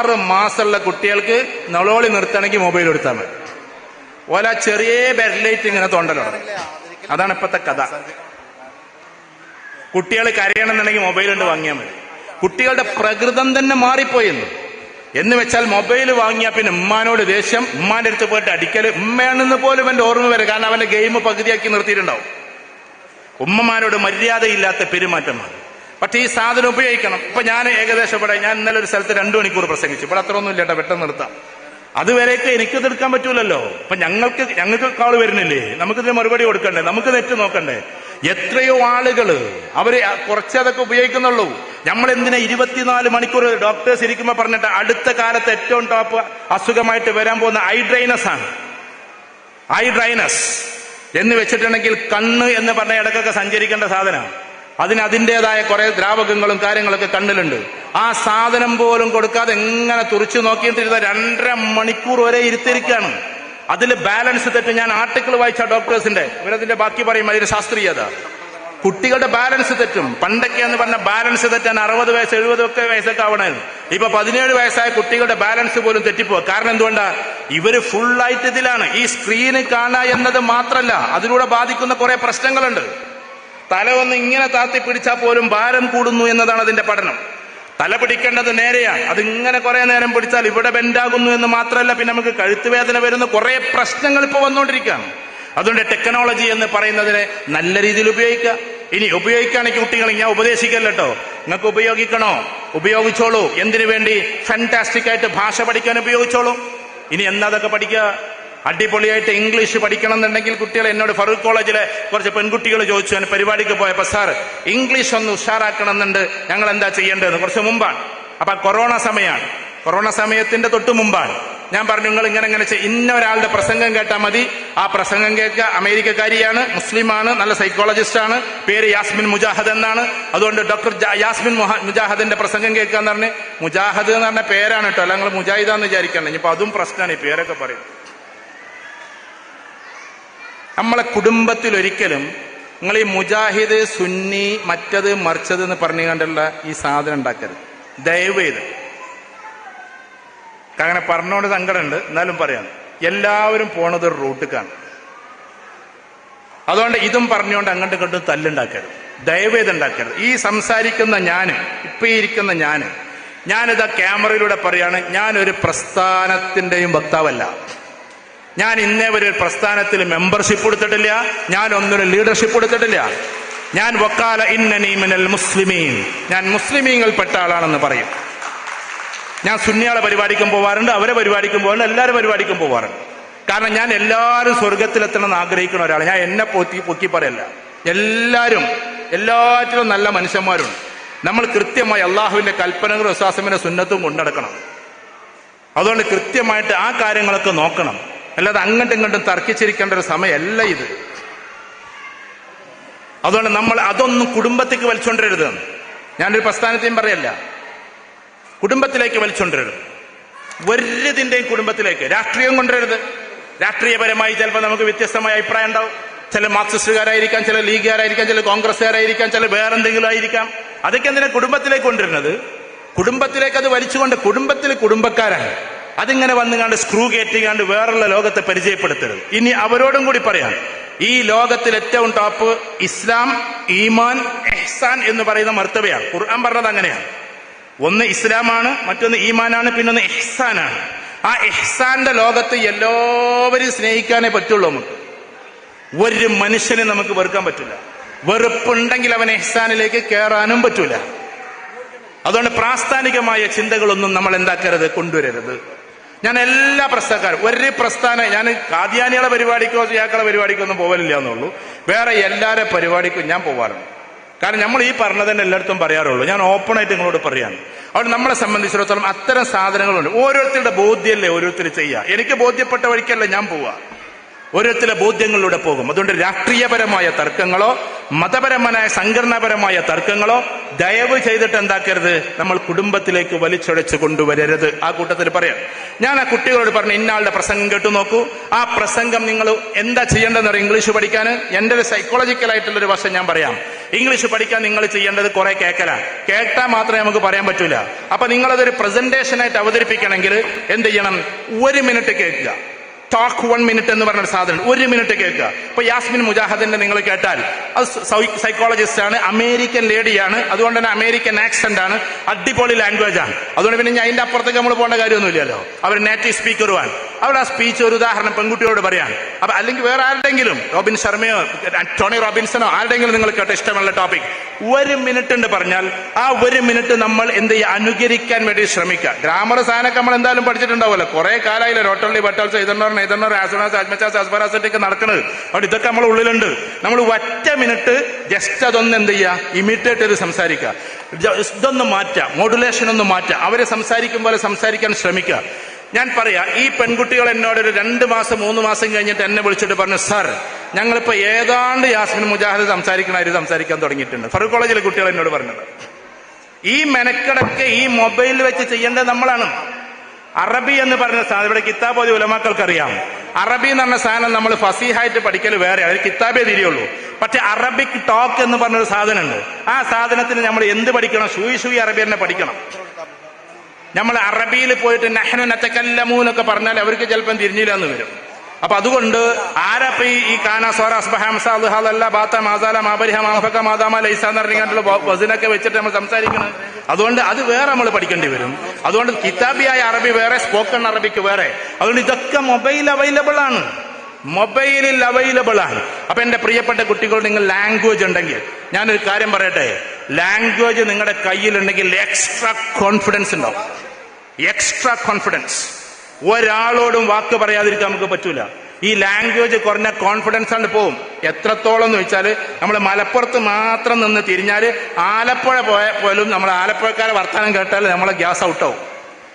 ആറ് മാസമുള്ള കുട്ടികൾക്ക് നളോളി നിർത്തണമെങ്കിൽ മൊബൈൽ എടുത്താൽ മതി. ഓല ചെറിയ ബെഡ്ലൈറ്റ് ഇങ്ങനെ തൊണ്ടല അതാണ് ഇപ്പത്തെ കഥ. കുട്ടികൾ കരയണമെന്നുണ്ടെങ്കിൽ മൊബൈൽ ഉണ്ട് വാങ്ങിയാൽ മതി. കുട്ടികളുടെ പ്രകൃതം തന്നെ മാറിപ്പോയെന്ന്. എന്ന് വെച്ചാൽ മൊബൈൽ വാങ്ങിയാൽ പിന്നെ ഉമ്മാനോട് ദേഷ്യം ഉമ്മാന്റെ അടുത്ത് പോയിട്ട് അടിക്കൽ ഉമ്മയാണെന്ന് പോലും എന്റെ ഓർമ്മ വരും. കാരണം അവന്റെ ഗെയിം പകുതിയാക്കി നിർത്തിയിട്ടുണ്ടാവും. ഉമ്മമാരോട് മര്യാദയില്ലാത്ത പെരുമാറ്റമാണ്. പക്ഷേ ഈ സാധനം ഉപയോഗിക്കണം. ഇപ്പൊ ഞാൻ ഏകദേശം ഇവിടെ ഞാൻ ഇന്നലെ ഒരു സ്ഥലത്ത് രണ്ടു മണിക്കൂർ പ്രസംഗിച്ചു. ഇവിടെ അത്ര ഒന്നും ഇല്ല പെട്ടെന്ന് നിർത്താം. അതുവരെയൊക്കെ എനിക്കത് എടുക്കാൻ പറ്റൂലല്ലോ. ഇപ്പൊ ഞങ്ങൾക്ക് ഞങ്ങൾക്ക് കാൾ വരുന്നില്ലേ? നമുക്കിതിന് മറുപടി കൊടുക്കണ്ടേ? നമുക്ക് നെറ്റ് നോക്കണ്ടേ? എത്രയോ ആളുകൾ അവർ കുറച്ചേ അതൊക്കെ ഉപയോഗിക്കുന്നുള്ളൂ. നമ്മൾ എന്തിനാ ഇരുപത്തിനാല് മണിക്കൂർ ഡോക്ടേഴ്സ് ഇരിക്കുമ്പോ പറഞ്ഞിട്ട് അടുത്ത കാലത്ത് ഏറ്റവും ടോപ്പ് അസുഖമായിട്ട് വരാൻ പോകുന്ന ഐ ഡ്രൈനസ് ആണ്. ഐ ഡ്രൈനസ് എന്ന് വെച്ചിട്ടുണ്ടെങ്കിൽ കണ്ണ് എന്ന് പറഞ്ഞ ഇടക്കൊക്കെ സഞ്ചരിക്കേണ്ട സാധനമാണ്. അതിന് അതിന്റെതായ കുറെ ദ്രാവകങ്ങളും കാര്യങ്ങളൊക്കെ കണ്ണിലുണ്ട്. ആ സാധനം പോലും കൊടുക്കാതെ എങ്ങനെ തുറച്ചു നോക്കിയിട്ടിരുന്ന രണ്ടര മണിക്കൂർ വരെ ഇരുത്തിരിക്കുകയാണ് അതിൽ ബാലൻസ് തെറ്റ് ഞാൻ ആർട്ടിക്കിൾ വായിച്ച ഡോക്ടേഴ്സിന്റെ ഇവരതിന്റെ ബാക്കി പറയും അതിന്റെ ശാസ്ത്രീയത. കുട്ടികളുടെ ബാലൻസ് തെറ്റും. പണ്ടൊക്കെ എന്ന് പറഞ്ഞ ബാലൻസ് തെറ്റാൻ അറുപത് വയസ്സ് എഴുപത് ഒക്കെ വയസ്സൊക്കെ ആവണമായിരുന്നു. ഇപ്പൊ പതിനേഴ് വയസ്സായ കുട്ടികളുടെ ബാലൻസ് പോലും തെറ്റിപ്പോ കാരണം എന്തുകൊണ്ടാ? ഇവർ ഫുള്ളായിട്ട് ഇതിലാണ്. ഈ സ്ക്രീന് കാണുക എന്നത് മാത്രമല്ല അതിലൂടെ ബാധിക്കുന്ന കുറെ പ്രശ്നങ്ങളുണ്ട്. തല ഒന്ന് ഇങ്ങനെ താത്തി പിടിച്ചാൽ പോലും ഭാരം കൂടുന്നു എന്നതാണ് അതിന്റെ പഠനം. തല പിടിക്കേണ്ടത് നേരെയാണ്. അത് ഇങ്ങനെ കുറെ നേരം പിടിച്ചാൽ ഇവിടെ ബെൻഡാകുന്നു എന്ന് മാത്രമല്ല പിന്നെ നമുക്ക് കഴുത്തുവേദന വരുന്ന കുറെ പ്രശ്നങ്ങൾ ഇപ്പോൾ വന്നുകൊണ്ടിരിക്കുകയാണ് അതുകൊണ്ട് ടെക്നോളജി എന്ന് പറയുന്നതിനെ നല്ല രീതിയിൽ ഉപയോഗിക്കുക. ഇനി ഉപയോഗിക്കുകയാണെങ്കിൽ കുട്ടികൾ ഞാൻ ഉപദേശിക്കല്ലോ നിങ്ങൾക്ക് ഉപയോഗിക്കണോ? ഉപയോഗിച്ചോളൂ. എന്തിനു വേണ്ടി? ഫാന്റാസ്റ്റിക് ആയിട്ട് ഭാഷ പഠിക്കാൻ ഉപയോഗിച്ചോളൂ. ഇനി എന്നാ അതൊക്കെ പഠിക്കുക? അടിപൊളിയായിട്ട് ഇംഗ്ലീഷ് പഠിക്കണം എന്നുണ്ടെങ്കിൽ കുട്ടികൾ എന്നോട് ഫറൂഖ് കോളേജിലെ കുറച്ച് പെൺകുട്ടികൾ ചോദിച്ചു ഞാൻ പരിപാടിക്ക് പോയപ്പോ സാർ ഇംഗ്ലീഷ് ഒന്ന് ഉഷാറാക്കണം എന്നുണ്ട് ഞങ്ങൾ എന്താ ചെയ്യേണ്ടതെന്ന്? കുറച്ച് മുമ്പാണ്. അപ്പൊ കൊറോണ സമയമാണ് കൊറോണ സമയത്തിന്റെ തൊട്ട് മുമ്പാണ്. ഞാൻ പറഞ്ഞു നിങ്ങൾ ഇങ്ങനെ ഇങ്ങനെ. ഇന്ന ഒരാളുടെ പ്രസംഗം കേട്ടാൽ മതി. ആ പ്രസംഗം കേൾക്കുക അമേരിക്കക്കാരിയാണ് മുസ്ലിമാണ് നല്ല സൈക്കോളജിസ്റ്റ് ആണ് പേര് യാസ്മിൻ മുജാഹദ് എന്നാണ്. അതുകൊണ്ട് ഡോക്ടർ യാസ്മിൻ മുജാഹദിന്റെ പ്രസംഗം കേൾക്കുക എന്ന് പറഞ്ഞ് മുജാഹദ് എന്ന് പറഞ്ഞ പേരാണ് കേട്ടോ. അല്ല നിങ്ങൾ മുജാഹിദാന്ന് വിചാരിക്കണ്ട. ഇനിയിപ്പോ അതും പ്രശ്നമാണ് ഈ പേരൊക്കെ പറയും. നമ്മളെ കുടുംബത്തിൽ ഒരിക്കലും നിങ്ങൾ ഈ മുജാഹിദ് സുന്നി മറ്റത് മറിച്ചത് എന്ന് പറഞ്ഞു കണ്ടുള്ള ഈ സാധനം ഉണ്ടാക്കരുത്. ദയവ് ചെയ്ത്. അങ്ങനെ പറഞ്ഞോണ്ട് സങ്കടമുണ്ട്. എന്നാലും പറയാം. എല്ലാവരും പോണത് ഒരു റൂട്ടിക്കാണ്. അതുകൊണ്ട് ഇതും പറഞ്ഞുകൊണ്ട് അങ്ങോട്ടും ഇങ്ങോട്ടും തല്ലുണ്ടാക്കരുത്. ദയവ് ചെയ്ത് ഉണ്ടാക്കരുത്. ഈ സംസാരിക്കുന്ന ഞാൻ ഇപ്പൊ ഇരിക്കുന്ന ഞാൻ ഞാനിതാ ക്യാമറയിലൂടെ പറയാണ് ഞാനൊരു പ്രസ്ഥാനത്തിന്റെയും വക്താവല്ല. ഞാൻ ഇന്നേ ഒരു പ്രസ്ഥാനത്തിൽ മെമ്പർഷിപ്പ് കൊടുത്തിട്ടില്ല. ഞാൻ ഒന്നിനും ലീഡർഷിപ്പ് കൊടുത്തിട്ടില്ല. ഞാൻ വക്കാല ഇന്നനീമിനൽ മുസ്ലിമീൻ. ഞാൻ മുസ്ലിമീങ്ങൾപ്പെട്ട ആളാണെന്ന് പറയും. ഞാൻ സുന്നിയാളെ പരിപാടിക്കും പോവാറുണ്ട് അവരെ പരിപാടിക്കും പോകാറുണ്ട് എല്ലാവരും പരിപാടിക്കും പോവാറുണ്ട്. കാരണം ഞാൻ എല്ലാവരും സ്വർഗത്തിലെത്തണം എന്ന് ആഗ്രഹിക്കുന്ന ഒരാളാണ്. ഞാൻ എന്നെ പൊത്തി പൊക്കി പറയല്ല. എല്ലാവരും എല്ലാറ്റിലും നല്ല മനുഷ്യന്മാരുണ്ട്. നമ്മൾ കൃത്യമായി അള്ളാഹുവിന്റെ കൽപ്പനകളും വിശ്വാസമിന്റെ സുന്നത്തും കൊണ്ടടക്കണം അതുകൊണ്ട് കൃത്യമായിട്ട് ആ കാര്യങ്ങളൊക്കെ നോക്കണം. അല്ലാതെ അങ്ങോട്ടും ഇങ്ങോട്ടും തർക്കിച്ചിരിക്കേണ്ട ഒരു സമയമല്ല ഇത്. അതുകൊണ്ട് നമ്മൾ അതൊന്നും കുടുംബത്തേക്ക് വലിച്ചുകൊണ്ടിരരുത് ഞാനൊരു പ്രസ്ഥാനത്തെയും പറയല്ല. കുടുംബത്തിലേക്ക് വലിച്ചുകൊണ്ടിരരുത് ഒരുതിന്റെയും കുടുംബത്തിലേക്ക്. രാഷ്ട്രീയം കൊണ്ടുവരരുത് രാഷ്ട്രീയപരമായി ചിലപ്പോൾ നമുക്ക് വ്യത്യസ്തമായ അഭിപ്രായം ഉണ്ടാവും. ചില മാർക്സിസ്റ്റുകാരായിരിക്കാം ചില ലീഗുകാരായിരിക്കാം ചില കോൺഗ്രസ്സുകാരായിരിക്കാം ചില വേറെന്തെങ്കിലും ആയിരിക്കാം. അതൊക്കെ എന്തിനാ കുടുംബത്തിലേക്ക് കൊണ്ടുവരുന്നത്? കുടുംബത്തിലേക്ക് അത് വലിച്ചുകൊണ്ട് കുടുംബത്തിൽ കുടുംബക്കാരാണ്. അതിങ്ങനെ വന്നുകാണ്ട് സ്ക്രൂ കയറ്റിക്കാണ്ട് വേറുള്ള ലോകത്തെ പരിചയപ്പെടുത്തരുത്. ഇനി അവരോടും കൂടി പറയാം. ഈ ലോകത്തിൽ ഏറ്റവും ടോപ്പ് ഇസ്ലാം ഈമാൻ എഹ്സാൻ എന്ന് പറയുന്ന മർത്തവയാണ്. ഖുർആൻ പറഞ്ഞത് അങ്ങനെയാണ്. ഒന്ന് ഇസ്ലാമാണ് മറ്റൊന്ന് ഈമാനാണ് പിന്നൊന്ന് ഇഹ്സാനാണ്. ആ എഹ്സാന്റെ ലോകത്ത് എല്ലാവരും സ്നേഹിക്കാനേ പറ്റുള്ളൂ നമുക്ക്. ഒരു മനുഷ്യനെ നമുക്ക് വെറുക്കാൻ പറ്റില്ല. വെറുപ്പുണ്ടെങ്കിൽ അവൻ എഹ്സാനിലേക്ക് കയറാനും പറ്റൂല. അതുകൊണ്ട് പ്രാസ്ഥാനികമായ ചിന്തകളൊന്നും നമ്മൾ എന്താക്കരുത് കൊണ്ടുവരരുത്. ഞാൻ എല്ലാ പ്രസ്ഥാനക്കാരും ഒരു പ്രസ്ഥാനം ഞാൻ കാദ്യാനികളെ പരിപാടിക്കോ സിയാക്കളെ പരിപാടിക്കോ ഒന്നും പോകലില്ല എന്നുള്ളൂ. വേറെ എല്ലാവരെ പരിപാടിക്കും ഞാൻ പോവാറുണ്ട്. കാരണം നമ്മൾ ഈ പറഞ്ഞതന്നെ എല്ലായിടത്തും പറയാറുള്ളൂ. ഞാൻ ഓപ്പണായിട്ട് നിങ്ങളോട് പറയാണ്. അതുകൊണ്ട് നമ്മളെ സംബന്ധിച്ചിടത്തോളം അത്തരം സാധനങ്ങളുണ്ട്. ഓരോരുത്തരുടെ ബോധ്യമല്ലേ ഓരോരുത്തർ ചെയ്യുക എനിക്ക് ബോധ്യപ്പെട്ട വഴിക്കല്ല ഞാൻ പോവുക ഓരോരുത്തരുടെ ബോധ്യങ്ങളിലൂടെ പോകും. അതുകൊണ്ട് രാഷ്ട്രീയപരമായ തർക്കങ്ങളോ മതപരമായ സംഘടനാപരമായ തർക്കങ്ങളോ ദയവ് ചെയ്തിട്ട് എന്താക്കരുത്? നമ്മൾ കുടുംബത്തിലേക്ക് വലിച്ചൊഴച്ച് കൊണ്ടുവരരുത്. ആ കൂട്ടത്തിൽ പറയാം. ഞാൻ ആ കുട്ടികളോട് പറഞ്ഞു ഇന്നാളുടെ പ്രസംഗം കേട്ടു നോക്കൂ. ആ പ്രസംഗം നിങ്ങൾ എന്താ ചെയ്യേണ്ടതെന്ന് അറിയാം? ഇംഗ്ലീഷ് പഠിക്കാൻ? എന്റെ ഒരു സൈക്കോളജിക്കൽ ആയിട്ടുള്ള ഒരു വശം ഞാൻ പറയാം. ഇംഗ്ലീഷ് പഠിക്കാൻ നിങ്ങൾ ചെയ്യേണ്ടത് കുറെ കേൾക്കല കേട്ടാൽ മാത്രമേ നമുക്ക് പറയാൻ പറ്റൂല. അപ്പൊ നിങ്ങളതൊരു പ്രസന്റേഷൻ ആയിട്ട് അവതരിപ്പിക്കണമെങ്കിൽ എന്ത് ചെയ്യണം? ഒരു മിനിറ്റ് കേൾക്കുക. ടോക്ക് വൺ മിനിറ്റ് എന്ന് പറഞ്ഞ സാധനം ഒരു മിനിറ്റ് കേൾക്കുക. ഇപ്പൊ യാസ്മിൻ മുജാഹിദിന്റെ നിങ്ങൾ കേട്ടാൽ അത് സൈക്കോളജിസ്റ്റ് ആണ് അമേരിക്കൻ ലേഡിയാണ് അതുകൊണ്ട് തന്നെ അമേരിക്കൻ ആക്സെന്റ് ആണ് അടിപൊളി ലാംഗ്വേജ് ആണ്. അതുകൊണ്ട് പിന്നെ അതിന്റെ അപ്പുറത്തേക്ക് നമ്മൾ പോകേണ്ട കാര്യമൊന്നുമില്ലല്ലോ. അവർ നേറ്റീവ് സ്പീക്കറുമാണ് അവരുടെ ആ സ്പീച്ച് ഒരു ഉദാഹരണം പെൺകുട്ടിയോട് പറയാൻ അപ്പൊ അല്ലെങ്കിൽ വേറെ ആരുടെങ്കിലും റോബിൻ ശർമ്മയോ ടോണി റോബിൻസനോ ആരുടെങ്കിലും നിങ്ങൾ കേട്ട ഇഷ്ടമുള്ള ടോപ്പിക് ഒരു മിനിറ്റ് ഉണ്ട് പറഞ്ഞാൽ ആ ഒരു മിനിറ്റ് നമ്മൾ എന്ത് ചെയ്യുക അനുകരിക്കാൻ വേണ്ടി ശ്രമിക്കുക. ഗ്രാമർ സാധനമൊക്കെ നമ്മൾ എന്തായാലും പഠിച്ചിട്ടുണ്ടാവുമല്ലോ. കുറെ കാലമായില്ല റോട്ടള്ളി ബട്ടൾസ് ഇതെന്നോ ഇതെന്നോ ആസനാസ് അജ്മച്ചാസ് അസ്ബറാസറ്റൊക്കെ നടക്കുന്നത് അവിടെ ഇതൊക്കെ നമ്മൾ ഉള്ളിലുണ്ട്. നമ്മൾ ഒറ്റ മിനിറ്റ് ജസ്റ്റ് അതൊന്ന് എന്ത് ചെയ്യുക ഇമിറ്റേറ്റ് ചെയ്ത് സംസാരിക്കുക. ഇതൊന്ന് മാറ്റുക. മോഡുലേഷൻ ഒന്ന് മാറ്റുക. അവരെ സംസാരിക്കും പോലെ സംസാരിക്കാൻ ശ്രമിക്കുക. ഞാൻ പറയാ ഈ പെൺകുട്ടികൾ എന്നോട് ഒരു രണ്ട് മാസം മൂന്ന് മാസം കഴിഞ്ഞിട്ട് എന്നെ വിളിച്ചിട്ട് പറഞ്ഞു സാർ ഞങ്ങളിപ്പോ ഏതാണ്ട് യാസ്മിൻ മുജാഹിദ് സംസാരിക്കണമായിട്ട് സംസാരിക്കാൻ തുടങ്ങിയിട്ടുണ്ട്. ഫറൂഖ് കോളേജിലെ കുട്ടികൾ എന്നോട് പറഞ്ഞത്. ഈ മെനക്കടൊക്കെ ഈ മൊബൈലിൽ വെച്ച് ചെയ്യേണ്ടത് നമ്മളാണ്. അറബി എന്ന് പറഞ്ഞ സാധനം ഇവിടെ കിതാബോധി ഉലമാക്കൾക്ക് അറിയാം അറബി എന്ന് പറഞ്ഞ സാധനം നമ്മൾ ഫസീഹായിട്ട് പഠിക്കൽ വേറെ അതിൽ കിതാബേ തിരിയുള്ളൂ പക്ഷെ അറബിക് ടോക്ക് എന്ന് പറഞ്ഞൊരു സാധനമുണ്ട്. ആ സാധനത്തിന് നമ്മൾ എന്ത് പഠിക്കണം? ഷൂയി ഷൂയി അറബി തന്നെ പഠിക്കണം. നമ്മൾ അറബിയിൽ പോയിട്ട് നഹ്നു നത്തക്കല്ലമു എന്നൊക്കെ പറഞ്ഞാൽ അവർക്ക് ചിലപ്പം തിരിഞ്ഞില്ല എന്ന് വരും. അപ്പൊ അതുകൊണ്ട് ആരപ്പ ഈ കാന ബാത്ത മാസാല മാബരിഹ വെച്ചിട്ട് നമ്മൾ സംസാരിക്കുന്നത് അതുകൊണ്ട് അത് വേറെ നമ്മൾ പഠിക്കേണ്ടി വരും. അതുകൊണ്ട് കിതാബിയായ അറബി വേറെ സ്പോക്കൺ അറബിക്ക് വേറെ. അതുകൊണ്ട് ഇതൊക്കെ മൊബൈൽ അവൈലബിൾ ആണ്. മൊബൈലിൽ അവൈലബിൾ ആണ്. അപ്പൊ എന്റെ പ്രിയപ്പെട്ട കുട്ടികൾ നിങ്ങൾ ലാംഗ്വേജ് ഉണ്ടെങ്കിൽ ഞാനൊരു കാര്യം പറയട്ടെ? ലാംഗ്വേജ് നിങ്ങളുടെ കയ്യിലുണ്ടെങ്കിൽ എക്സ്ട്രാ കോൺഫിഡൻസ് ഉണ്ടാവും. എക്സ്ട്രാ കോൺഫിഡൻസ് ഒരാളോടും വാക്ക് പറയാതിരിക്കാൻ നമുക്ക് പറ്റൂല. ഈ ലാംഗ്വേജ് കുറഞ്ഞ കോൺഫിഡൻസ് ആണ് പോവും. എത്രത്തോളം എന്ന് വെച്ചാൽ നമ്മൾ മലപ്പുറത്ത് മാത്രം നിന്ന് തിരിഞ്ഞാൽ ആലപ്പുഴ പോയ പോലും നമ്മൾ ആലപ്പുഴക്കാരെ വർത്തമാനം കേട്ടാൽ നമ്മളെ ഗ്യാസ് ഔട്ടാവും.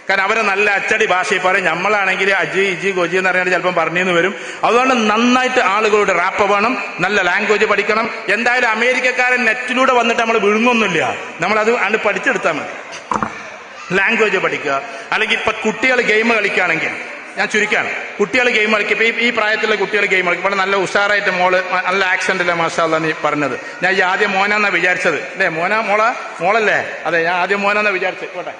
കാരണം അവരെ നല്ല അച്ചടി ഭാഷയിൽ പറയും. നമ്മളാണെങ്കിൽ അജി ഇജി ഗോജി എന്ന് പറഞ്ഞാൽ ചിലപ്പം പറഞ്ഞെന്ന് വരും. അതുകൊണ്ട് നന്നായിട്ട് ആളുകളുടെ റാപ്പ് വേണം നല്ല ലാംഗ്വേജ് പഠിക്കണം. എന്തായാലും അമേരിക്കക്കാരൻ നെറ്റിലൂടെ വന്നിട്ട് നമ്മൾ വിഴുങ്ങൊന്നുമില്ല. നമ്മൾ അത് പഠിച്ചെടുത്താൽ മതി. ലാംഗ്വേജ് പഠിക്കുക. അല്ലെങ്കിൽ ഇപ്പൊ കുട്ടികൾ ഗെയിം കളിക്കുകയാണെങ്കിൽ ഞാൻ ചുരുക്കാണ്. കുട്ടികൾ ഗെയിം കളിക്കും. ഇപ്പൊ ഈ- പ്രായത്തിലുള്ള കുട്ടികൾ ഗെയിം കളിക്കും. ഇവിടെ നല്ല ഉഷാറായിട്ട് മോൾ നല്ല ആക്സെന്റില്ല മാഷാല്ല നീ പറഞ്ഞത്. ഞാൻ ഈ ആദ്യം മോനാന്നാ വിചാരിച്ചത്. അല്ലേ മോന മോള? മോളല്ലേ? അതെ ഞാൻ ആദ്യം മോനാന്നാ വിചാരിച്ചത്. പോട്ടെ.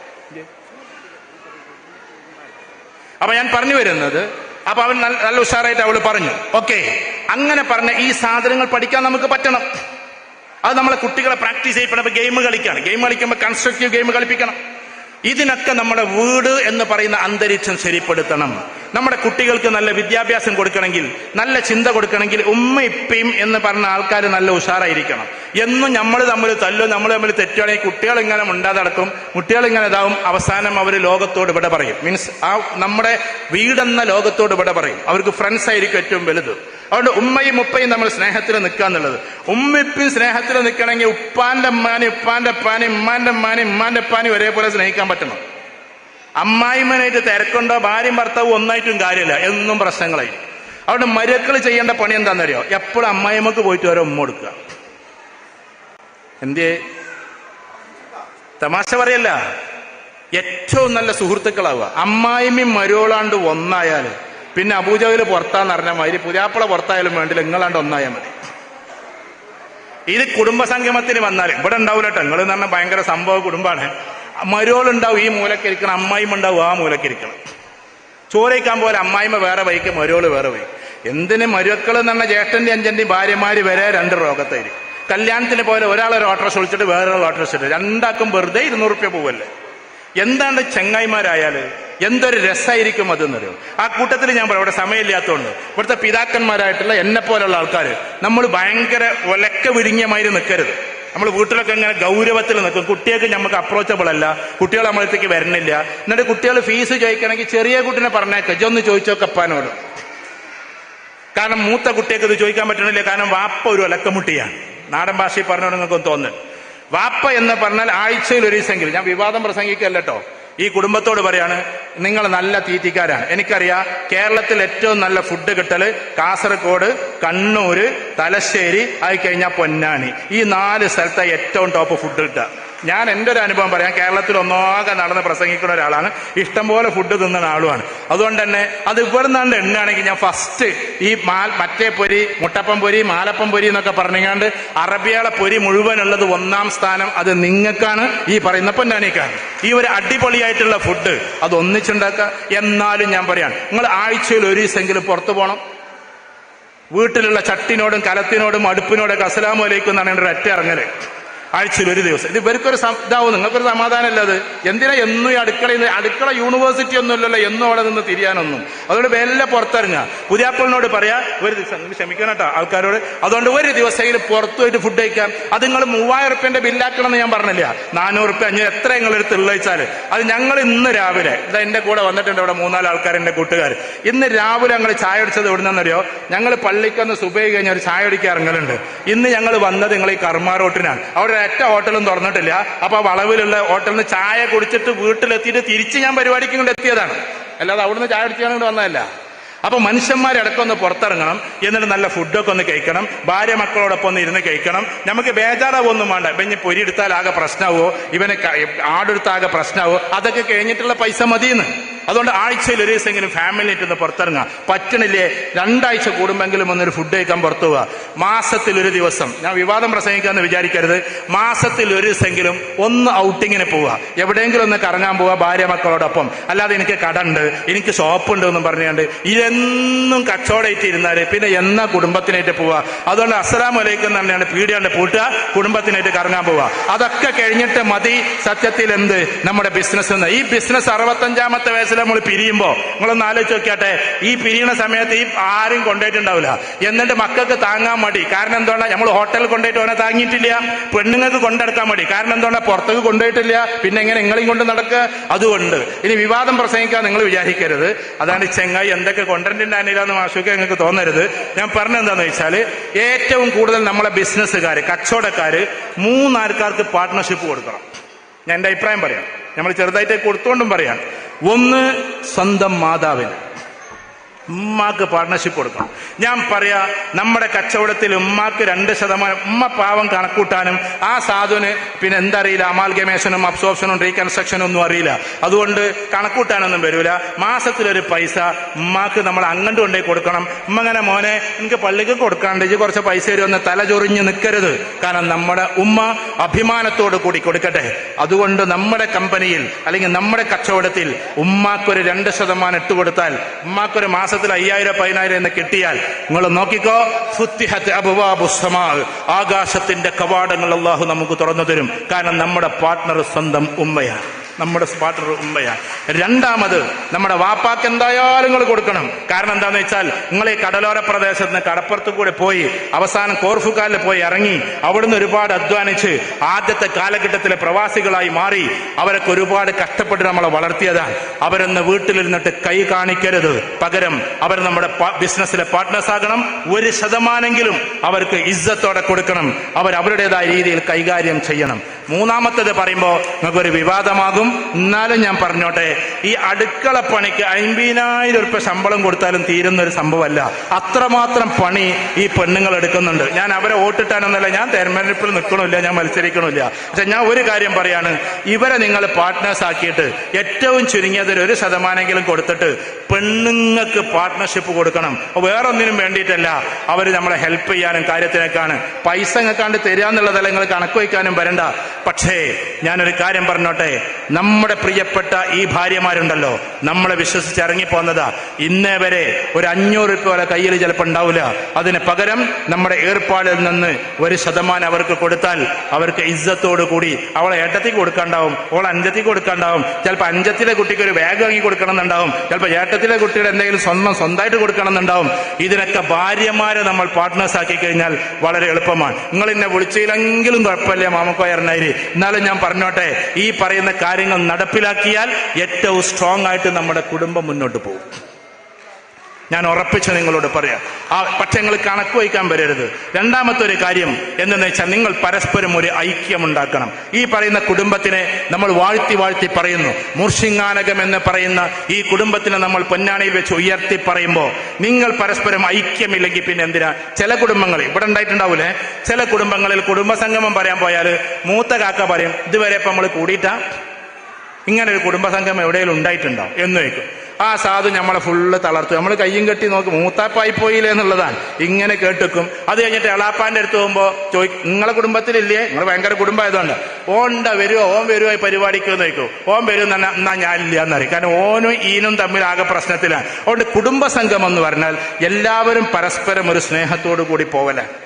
അപ്പൊ ഞാൻ പറഞ്ഞു വരുന്നത് അപ്പൊ അവൻ നല്ല ഉഷാറായിട്ട് അവൾ പറഞ്ഞു ഓക്കെ അങ്ങനെ പറഞ്ഞ ഈ സാധനങ്ങൾ പഠിക്കാൻ നമുക്ക് പറ്റണം. അത് നമ്മളെ കുട്ടികളെ പ്രാക്ടീസ് ചെയ്യപ്പെടണം ഗെയിം കളിക്കണം. ഗെയിം കളിക്കുമ്പോൾ കൺസ്ട്രക്റ്റീവ് ഗെയിം കളിപ്പിക്കണം. ഇതിനൊക്കെ നമ്മുടെ വീട് എന്ന് പറയുന്ന അന്തരീക്ഷം ശരിപ്പെടുത്തണം. നമ്മുടെ കുട്ടികൾക്ക് നല്ല വിദ്യാഭ്യാസം കൊടുക്കണമെങ്കിൽ നല്ല ചിന്ത കൊടുക്കണമെങ്കിൽ ഉമ്മ ഇപ്പയും എന്ന് പറഞ്ഞ ആൾക്കാർ നല്ല ഉഷാറായിരിക്കണം. എന്നും നമ്മൾ തമ്മിൽ തല്ലോ നമ്മൾ തമ്മിൽ തെറ്റുകയാണെങ്കിൽ കുട്ടികൾ ഇങ്ങനെ മുണ്ടാതെ നടക്കും. കുട്ടികൾ ഇങ്ങനെ ഇതാവും. അവസാനം അവർ ലോകത്തോട് ഇവിടെ പറയും. മീൻസ് ആ നമ്മുടെ വീടെന്ന ലോകത്തോട് ഇവിടെ പറയും. അവർക്ക് ഫ്രണ്ട്സ് ആയിരിക്കും ഏറ്റവും വലുത്. അതുകൊണ്ട് ഉമ്മയും ഉപ്പയും നമ്മൾ സ്നേഹത്തിൽ നിൽക്കുക എന്നുള്ളത്. ഉമ്മിപ്പും സ്നേഹത്തിൽ നിൽക്കണമെങ്കിൽ ഉപ്പാന്റെ അമ്മാനും ഉപ്പാന്റെ അപ്പാനും ഉമ്മാന്റെ അമ്മാനും ഉമ്മാന്റെ അപ്പാനും ഒരേപോലെ സ്നേഹിക്കാൻ പറ്റണം. അമ്മായിമ്മനായിട്ട് തിരക്കുണ്ടോ ഭാര്യയും ഭർത്താവും ഒന്നായിട്ടും കാര്യമില്ല. എന്നും പ്രശ്നങ്ങളായി അവിടെ മരുക്കൾ ചെയ്യേണ്ട പണി എന്താണെന്നറിയോ? എപ്പോഴും അമ്മായിമ്മക്ക് പോയിട്ട് ഓരോ ഉമ്മ കൊടുക്കുക. എന്തേ തമാശ പറയല്ല. ഏറ്റവും നല്ല സുഹൃത്തുക്കളാവുക. അമ്മായിമ്മയും മരുവളാണ്ട് ഒന്നായാൽ പിന്നെ അബൂജയിൽ പുറത്താന്ന് അറിഞ്ഞാൽ മതി പുതിയാപ്പള പുറത്തായാലും വേണ്ടില്ല നിങ്ങളാണ്ട് ഒന്നായാൽ മതി. ഇത് കുടുംബസംഗമത്തിന് വന്നാൽ ഇവിടെ ഉണ്ടാവില്ല കേട്ടോ നിങ്ങൾ എന്ന് പറഞ്ഞാൽ ഭയങ്കര സംഭവ കുടുംബമാണ് മരോളുണ്ടാവും ഈ മൂലക്കിരിക്കണം അമ്മായിമ ഉണ്ടാവും ആ മൂലക്കിരിക്കണം ചോരയ്ക്കാൻ പോലെ അമ്മായിമ്മ വേറെ വൈക്ക് മരോൾ വേറെ വൈക്കും എന്തിന് മരുക്കൾ എന്ന് പറഞ്ഞ ജ്യേഷ്ഠന്റെ അഞ്ചന്റെയും ഭാര്യമാര് വരെ രണ്ട് രോഗത്തായിരിക്കും കല്യാണത്തിന് പോലെ ഒരാൾ ഒരു ഓട്ടോസ് വിളിച്ചിട്ട് വേറൊരാൾ ഓട്ടോറിക്ഷ രണ്ടാക്കും വെറുതെ ഇരുന്നൂറ് റുപ്യ പോവല്ലേ? എന്താണ് ചെങ്ങായിമാരായാൽ എന്തൊരു രസമായിരിക്കും അതെന്നറിയോ? ആ കൂട്ടത്തിൽ ഞാൻ പറയാം ഇവിടെ സമയമില്ലാത്തതുകൊണ്ട് ഇവിടുത്തെ പിതാക്കന്മാരായിട്ടുള്ള എന്നെ പോലുള്ള ആൾക്കാർ നമ്മൾ ഭയങ്കര ഒലക്ക വിഴുങ്ങിയമാതിരി നിൽക്കരുത് നമ്മൾ വീട്ടിലൊക്കെ ഇങ്ങനെ ഗൗരവത്തിൽ നിൽക്കും. കുട്ടികൾക്ക് നമുക്ക് അപ്രോച്ചബിൾ അല്ല. കുട്ടികൾ നമ്മളത്തേക്ക് വരണില്ല. എന്നിട്ട് കുട്ടികൾ ഫീസ് ചോദിക്കണമെങ്കിൽ ചെറിയ കുട്ടിനെ പറഞ്ഞേക്ക. ഇജൊന്ന് ചോദിച്ചോക്കപ്പാനോട് കാരണം മൂത്ത കുട്ടിയൊക്കെ ഇത് ചോദിക്കാൻ പറ്റണില്ല. കാരണം വാപ്പ ഒരു അലക്കമുട്ടിയാണ്. നാടൻ ഭാഷയിൽ പറഞ്ഞോട് നിങ്ങൾക്ക് തോന്നുന്നു വാപ്പ എന്ന് പറഞ്ഞാൽ ആഴ്ചയിൽ ഒരു ദിവസമെങ്കിലും. ഞാൻ വിവാദം പ്രസംഗിക്കല്ലോ ഈ കുടുംബത്തോട് പറയാണ് നിങ്ങൾ നല്ല തീറ്റിക്കാരാണ് എനിക്കറിയാം കേരളത്തിൽ ഏറ്റവും നല്ല ഫുഡ് കിട്ടൽ കാസർഗോഡ് കണ്ണൂര് തലശ്ശേരി ആയി കഴിഞ്ഞാൽ പൊന്നാനി. ഈ നാല് സ്ഥലത്തെ ഏറ്റവും ടോപ്പ് ഫുഡ് കിട്ടുക. ഞാൻ എന്റെ ഒരു അനുഭവം പറയാം. കേരളത്തിൽ ഒന്നാകെ നടന്ന് പ്രസംഗിക്കുന്ന ഒരാളാണ്. ഇഷ്ടംപോലെ ഫുഡ് തിന്നുന്ന ആളുമാണ്. അതുകൊണ്ട് തന്നെ അത് ഇവിടെ നിന്നാണ്ട് എണ്ണാണെങ്കിൽ ഞാൻ ഫസ്റ്റ് ഈ മാൽ മറ്റേ പൊരി മുട്ടപ്പം പൊരി മാലപ്പം പൊരി എന്നൊക്കെ പറഞ്ഞുകൊണ്ട് അറബിയാളെ പൊരി മുഴുവനുള്ളത് ഒന്നാം സ്ഥാനം അത് നിങ്ങൾക്കാണ് ഈ പറയുന്ന പൊന്നാനിക്കാണ്. ഈ ഒരു അടിപൊളിയായിട്ടുള്ള ഫുഡ് അത് ഒന്നിച്ചുണ്ടാക്കുക എന്നാലും ഞാൻ പറയാം നിങ്ങൾ ആഴ്ചയിൽ ഒരു ദിവസമെങ്കിലും പുറത്തു പോകണം. വീട്ടിലുള്ള ചട്ടിനോടും കലത്തിനോടും അടുപ്പിനോടൊക്കെ അസ്സലാമു അലൈക്കും എന്നാണ് എന്റെ ഒരു ഒറ്റ ഇറങ്ങൽ. ആഴ്ചയിൽ ഒരു ദിവസം. ഇത് ഇവർക്കൊരു ഇതാവും. നിങ്ങൾക്കൊരു സമാധാനമല്ല അത്? എന്തിനാ എന്നും ഈ അടുക്കളയിൽ അടുക്കള യൂണിവേഴ്സിറ്റി ഒന്നും ഇല്ലല്ലോ. എന്നും അവിടെ നിന്ന് തിരിയാനൊന്നും. അതുകൊണ്ട് വെല്ല പുറത്തിറങ്ങുക. പുതിയാപ്പിളിനോട് പറയാ ഒരു ദിവസം ക്ഷമിക്കണം കേട്ടോ ആൾക്കാരോട്. അതുകൊണ്ട് ഒരു ദിവസമെങ്കിലും പുറത്തു പോയിട്ട് ഫുഡ് കഴിക്കാം. അത് നിങ്ങൾ മൂവായിരം റുപ്യന്റെ ബില്ലാക്കണം എന്ന് ഞാൻ പറഞ്ഞില്ല. നാനൂറ് റുപ്യ അഞ്ഞൂറ് എത്ര നിങ്ങൾ എടുത്ത് ഉള്ളച്ചാൽ അത് ഞങ്ങൾ ഇന്ന് രാവിലെ ഇതാ എന്റെ കൂടെ വന്നിട്ടുണ്ട് ഇവിടെ മൂന്നാൽ ആൾക്കാർ എന്റെ കൂട്ടുകാർ ഇന്ന് രാവിലെ ഞങ്ങൾ ചായ അടിച്ചത് എവിടെ നിന്നറിയോ ഞങ്ങൾ പള്ളിക്കൊന്ന് സുബൈ കഴിഞ്ഞ ഒരു ചായ അടിക്കാൻ ഇറങ്ങലുണ്ട്. ഇന്ന് ഞങ്ങൾ വന്നത് നിങ്ങൾ ഈ കർമാറോട്ടിനാണ് അവിടെ ഒറ്റ ഹോട്ടലും തുറന്നിട്ടില്ല. അപ്പൊ വളവിലുള്ള ഹോട്ടലിൽ നിന്ന് ചായ കുടിച്ചിട്ട് വീട്ടിലെത്തിയിട്ട് തിരിച്ച് ഞാൻ പരിപാടിക്ക് കൊണ്ട് എത്തിയതാണ്. അല്ലാതെ അവിടുന്ന് ചായ അടിച്ചാണ് കൊണ്ട് വന്നതല്ല. അപ്പൊ മനുഷ്യന്മാരടക്കം ഒന്ന് പുറത്തിറങ്ങണം എന്നിട്ട് നല്ല ഫുഡൊക്കെ ഒന്ന് കഴിക്കണം ഭാര്യ മക്കളോടൊപ്പം ഒന്ന് ഇരുന്ന് കഴിക്കണം. നമുക്ക് ബേജാറാവൊന്നും വേണ്ട. ഇപ്പം ഇനി പൊരി എടുത്താൽ ആകെ പ്രശ്നമാവോ? ഇവനെ ആടെടുത്താകെ പ്രശ്നമാവോ? അതൊക്കെ കഴിഞ്ഞിട്ടുള്ള പൈസ മതിയെന്ന്. അതുകൊണ്ട് ആഴ്ചയിൽ ഒരു ദിവസം എങ്കിലും ഫാമിലി ആയിട്ട് ഒന്ന് പുറത്തിറങ്ങാം പറ്റണില്ലേ? രണ്ടാഴ്ച കൂടുമെങ്കിലും ഒന്നൊരു ഫുഡ് കഴിക്കാൻ പുറത്തു മാസത്തിൽ ഒരു ദിവസം. ഞാൻ വിവാദം പ്രസംഗിക്കാന്ന് വിചാരിക്കരുത്. മാസത്തിൽ ഒരു ദിവസമെങ്കിലും ഒന്ന് ഔട്ടിങ്ങിന് പോവുക. എവിടെയെങ്കിലും ഒന്ന് കറങ്ങാൻ പോവുക ഭാര്യ മക്കളോടൊപ്പം. അല്ലാതെ എനിക്ക് കടണ്ട് എനിക്ക് ഷോപ്പുണ്ട് എന്നും പറഞ്ഞുകൊണ്ട് ഇതെന്നും കച്ചവടമായിട്ട് ഇരുന്നാൽ പിന്നെ എന്നാ കുടുംബത്തിനായിട്ട് പോവുക? അതുകൊണ്ട് അസ്സലാം വലൈക്കും തന്നെയാണ് പീഡിയാണ്ട് പൂട്ടുക കുടുംബത്തിനായിട്ട് കറങ്ങാൻ പോവുക. അതൊക്കെ കഴിഞ്ഞിട്ട് മതി. സത്യത്തിൽ എന്ത്? നമ്മുടെ ബിസിനസ് ഈ ബിസിനസ് അറുപത്തഞ്ചാമത്തെ വയസ്സിൽ നമ്മൾ പിരിയുമ്പോ? നിങ്ങളൊന്ന് ആലോചിച്ച് നോക്കിയാട്ടെ. ഈ പിരിയണ സമയത്ത് ഈ ആരും കൊണ്ടുപോയിട്ടുണ്ടാവില്ല. എന്നിട്ട് മക്കൾക്ക് താങ്ങാൻ മടി. കാരണം എന്തുകൊണ്ടാ? നമ്മൾ ഹോട്ടലിൽ കൊണ്ടുപോയിട്ട് അവനെ താങ്ങിയിട്ടില്ല. പെണ്ണുങ്ങൾക്ക് കൊണ്ടെടുക്കാൻ മടി. കാരണം എന്തുകൊണ്ടാ? പുറത്തേക്ക് കൊണ്ടുപോയിട്ടില്ല. പിന്നെ എങ്ങനെ നിങ്ങളെയും കൊണ്ട് നടക്കുക? അതുകൊണ്ട്. ഇനി വിവാദം പ്രസംഗിക്കാൻ നിങ്ങൾ വിചാരിക്കരുത്. അതാണ് ചെങ്ങായി എന്തൊക്കെ കൊണ്ടന്റിന്റെ അനിലാന്ന് മാഷുക്ക് നിങ്ങൾക്ക് തോന്നരുത്. ഞാൻ പറഞ്ഞെന്താന്ന് വെച്ചാൽ ഏറ്റവും കൂടുതൽ നമ്മളെ ബിസിനസ്സുകാർ കച്ചവടക്കാര് മൂന്നാൾക്കാർക്ക് പാർട്ട്ണർഷിപ്പ് കൊടുക്കണം. ഞാൻ എന്റെ അഭിപ്രായം പറയാം. നമ്മൾ ചെറുതായിട്ട് കൊടുത്തുകൊണ്ടും പറയാം. ഒന്ന് സ്വന്തം മാതാവിന് ഉമ്മാക്ക് പാർട്ണർഷിപ്പ് കൊടുക്കണം. ഞാൻ പറയാ നമ്മുടെ കച്ചവടത്തിൽ ഉമ്മാക്ക് രണ്ട് ശതമാനം ഉമ്മ പാവം കണക്കൂട്ടാനും ആ സാധുവിന് പിന്നെ എന്തറിയില്ല അമാൽഗമേഷനും അബ്സോർപ്ഷനും റീകൺസ്ട്രക്ഷനും ഒന്നും അറിയില്ല. അതുകൊണ്ട് കണക്കൂട്ടാനൊന്നും വരില്ല മാസത്തിലൊരു പൈസ ഉമ്മാക്ക് നമ്മൾ അങ്ങോട്ട് കൊണ്ടേ കൊടുക്കണം. ഉമ്മ അങ്ങനെ മോനെ എനിക്ക് പള്ളിക്ക് കൊടുക്കാണ്ട് ഇത് കുറച്ച് പൈസ തരുമെന്ന് തല ചൊറിഞ്ഞ് നിൽക്കരുത് കാരണം നമ്മുടെ ഉമ്മ അഭിമാനത്തോട് കൂടി കൊടുക്കട്ടെ. അതുകൊണ്ട് നമ്മുടെ കമ്പനിയിൽ അല്ലെങ്കിൽ നമ്മുടെ കച്ചവടത്തിൽ ഉമ്മാക്കൊരു രണ്ട് ശതമാനം ഇട്ടുകൊടുത്താൽ ഉമ്മാക്കൊരു ഉമ്മാക്കൊരു മാസത്തിൽ അയ്യായിരം പതിനായിരം എന്ന് കിട്ടിയാൽ നിങ്ങൾ നോക്കിക്കോ ഫുത്തിഹത്ത് അബുവാബുസമാ ആകാശത്തിന്റെ കവാടങ്ങൾ അള്ളാഹു നമുക്ക് തുറന്നു തരും. കാരണം നമ്മുടെ പാർട്ട്ണർ സ്വന്തം ഉമ്മയാണ്. നമ്മുടെ സ്പാട്ടർ ഉമ്മയാണ് രണ്ടാമത് നമ്മുടെ വാപ്പാക്ക് എന്തായാലും നിങ്ങൾ കൊടുക്കണം. കാരണം എന്താണെന്ന് വെച്ചാൽ നിങ്ങൾ ഈ കടലോര പ്രദേശത്ത് നിന്ന് കടപ്പുറത്ത് കൂടെ പോയി അവസാനം കോർഫുക്കാലിൽ പോയി ഇറങ്ങി അവിടുന്ന് ഒരുപാട് അധ്വാനിച്ച് ആദ്യത്തെ കാലഘട്ടത്തിലെ പ്രവാസികളായി മാറി അവരൊക്കെ ഒരുപാട് കഷ്ടപ്പെട്ട് നമ്മളെ വളർത്തിയതാണ് അവരൊന്ന് വീട്ടിലിരുന്നിട്ട് കൈ കാണിക്കരുത്. പകരം അവർ നമ്മുടെ ബിസിനസ്സിലെ പാർട്ട്നേഴ്സ് ആകണം. ഒരു ശതമാനെങ്കിലും അവർക്ക് ഇജ്ജത്തോടെ കൊടുക്കണം. അവർ അവരുടേതായ രീതിയിൽ കൈകാര്യം ചെയ്യണം. മൂന്നാമത്തേത് പറയുമ്പോൾ നിങ്ങൾക്കൊരു വിവാദമാകും. എന്നാലും ഞാൻ പറഞ്ഞോട്ടെ ഈ അടുക്കള പണിക്ക് അമ്പതിനായിരം ഉറുപ്പ ശമ്പളം കൊടുത്താലും തീരുന്ന ഒരു സംഭവമല്ല. അത്രമാത്രം പണി ഈ പെണ്ണുങ്ങൾ എടുക്കുന്നുണ്ട്. ഞാൻ അവരെ വോട്ടിട്ടാനൊന്നല്ല ഞാൻ തെരഞ്ഞെടുപ്പിൽ നിൽക്കണമില്ല ഞാൻ മത്സരിക്കണമില്ല പക്ഷെ ഞാൻ ഒരു കാര്യം പറയാണ് ഇവരെ നിങ്ങൾ പാർട്ട്നേഴ്സ് ആക്കിയിട്ട് ഏറ്റവും ചുരുങ്ങിയതിൽ ഒരു ശതമാനെങ്കിലും കൊടുത്തിട്ട് പെണ്ണുങ്ങൾക്ക് പാർട്ട്ണർഷിപ്പ് കൊടുക്കണം. വേറൊന്നിനും വേണ്ടിയിട്ടല്ല അവർ നമ്മളെ ഹെൽപ്പ് ചെയ്യാനും കാര്യത്തിനൊക്കെയാണ്. പൈസ ഇങ്ങക്കാണ്ട് തരിക എന്നുള്ളതല്ല കണക്ക് വയ്ക്കാനും വരണ്ട. പക്ഷേ ഞാനൊരു കാര്യം പറഞ്ഞോട്ടെ നമ്മുടെ പ്രിയപ്പെട്ട ഈ ഭാര്യമാരുണ്ടല്ലോ. നമ്മളെ വിശ്വസിച്ച് ഇറങ്ങിപ്പോന്നതാ. ഇന്നേ വരെ ഒരു അഞ്ഞൂറ് രൂപ വരെ കയ്യിൽ ചിലപ്പോൾ ഉണ്ടാവില്ല അതിന് പകരം നമ്മുടെ ഏർപ്പാടിൽ നിന്ന് ഒരു ശതമാനം അവർക്ക് കൊടുത്താൽ അവർക്ക് ഇജ്ജത്തോടു കൂടി അവളെ ഏട്ടത്തിൽ കൊടുക്കാണ്ടാവും അവളെ അഞ്ചത്തിൽ കൊടുക്കാണ്ടാവും. ചിലപ്പോൾ അഞ്ചത്തിലെ കുട്ടിക്ക് ഒരു ബാഗ് വാങ്ങി കൊടുക്കണം എന്നുണ്ടാവും ചിലപ്പോൾ ഏട്ടത്തിലെ കുട്ടിയുടെ എന്തെങ്കിലും സ്വന്തം സ്വന്തമായിട്ട് കൊടുക്കണം എന്നുണ്ടാവും ഇതിനൊക്കെ ഭാര്യമാരെ നമ്മൾ പാർട്ട്നേഴ്സ് ആക്കി കഴിഞ്ഞാൽ വളരെ എളുപ്പമാണ്. നിങ്ങൾ എന്നെ വിളിച്ചില്ലെങ്കിലും കുഴപ്പമില്ല മാമക്കോയറിനായി എന്നാലും ഞാൻ പറഞ്ഞോട്ടെ ഈ പറയുന്ന കാര്യങ്ങൾ നടപ്പിലാക്കിയാൽ ഏറ്റവും സ്ട്രോങ് ആയിട്ട് നമ്മുടെ കുടുംബം മുന്നോട്ട് പോകും. ഞാൻ ഉറപ്പിച്ച് നിങ്ങളോട് പറയാം. ആ പക്ഷെ നിങ്ങൾ കണക്ക് വയ്ക്കാൻ വരരുത്. രണ്ടാമത്തെ ഒരു കാര്യം എന്തെന്ന് വെച്ചാൽ നിങ്ങൾ പരസ്പരം ഒരു ഐക്യം ഉണ്ടാക്കണം ഈ പറയുന്ന കുടുംബത്തിനെ നമ്മൾ വാഴ്ത്തി വാഴ്ത്തി പറയുന്നു. മൂർഷിങ്ങാനകം എന്ന് പറയുന്ന ഈ കുടുംബത്തിനെ നമ്മൾ പൊന്നാണിയിൽ വെച്ച് ഉയർത്തി പറയുമ്പോൾ നിങ്ങൾ പരസ്പരം ഐക്യമില്ലെങ്കിൽ പിന്നെ എന്തിനാ? ചില കുടുംബങ്ങൾ ഇവിടെ ഉണ്ടായിട്ടുണ്ടാവൂലേ? ചില കുടുംബങ്ങളിൽ കുടുംബസംഗമം പറയാൻ പോയാൽ മൂത്ത കാക്ക പറയും ഇതുവരെ ഇപ്പം നമ്മൾ കൂടിയിട്ടാ? ഇങ്ങനെ ഒരു കുടുംബസംഘം എവിടെയെങ്കിലും ഉണ്ടായിട്ടുണ്ടോ? എന്ന് വെക്കും ആ സാധു നമ്മളെ ഫുള്ള് തളർത്തു. നമ്മൾ കയ്യും കെട്ടി നോക്കും. മൂത്താപ്പായി പോയില്ലേ എന്നുള്ളതാണ്. ഇങ്ങനെ കേട്ടിക്കും. അത് കഴിഞ്ഞിട്ട് എളാപ്പാന്റെ അടുത്ത് പോകുമ്പോ ചോദി നിങ്ങളെ കുടുംബത്തിലില്ലേ? നിങ്ങൾ ഭയങ്കര കുടുംബമായതുകൊണ്ട്. ഓണ്ട വരുമോ ഓം വരുമോ ഈ പരിപാടിക്ക് എന്ന് ചോദിക്കും. ഓൻ വരും തന്നെ എന്നാ ഞാനില്ല എന്നറിയും കാരണം ഓനും ഈനും തമ്മിൽ ആകെ പ്രശ്നത്തിലാണ്. അതുകൊണ്ട് കുടുംബസംഘം എന്ന് പറഞ്ഞാൽ എല്ലാവരും പരസ്പരം ഒരു സ്നേഹത്തോടു കൂടി പോകലാണ്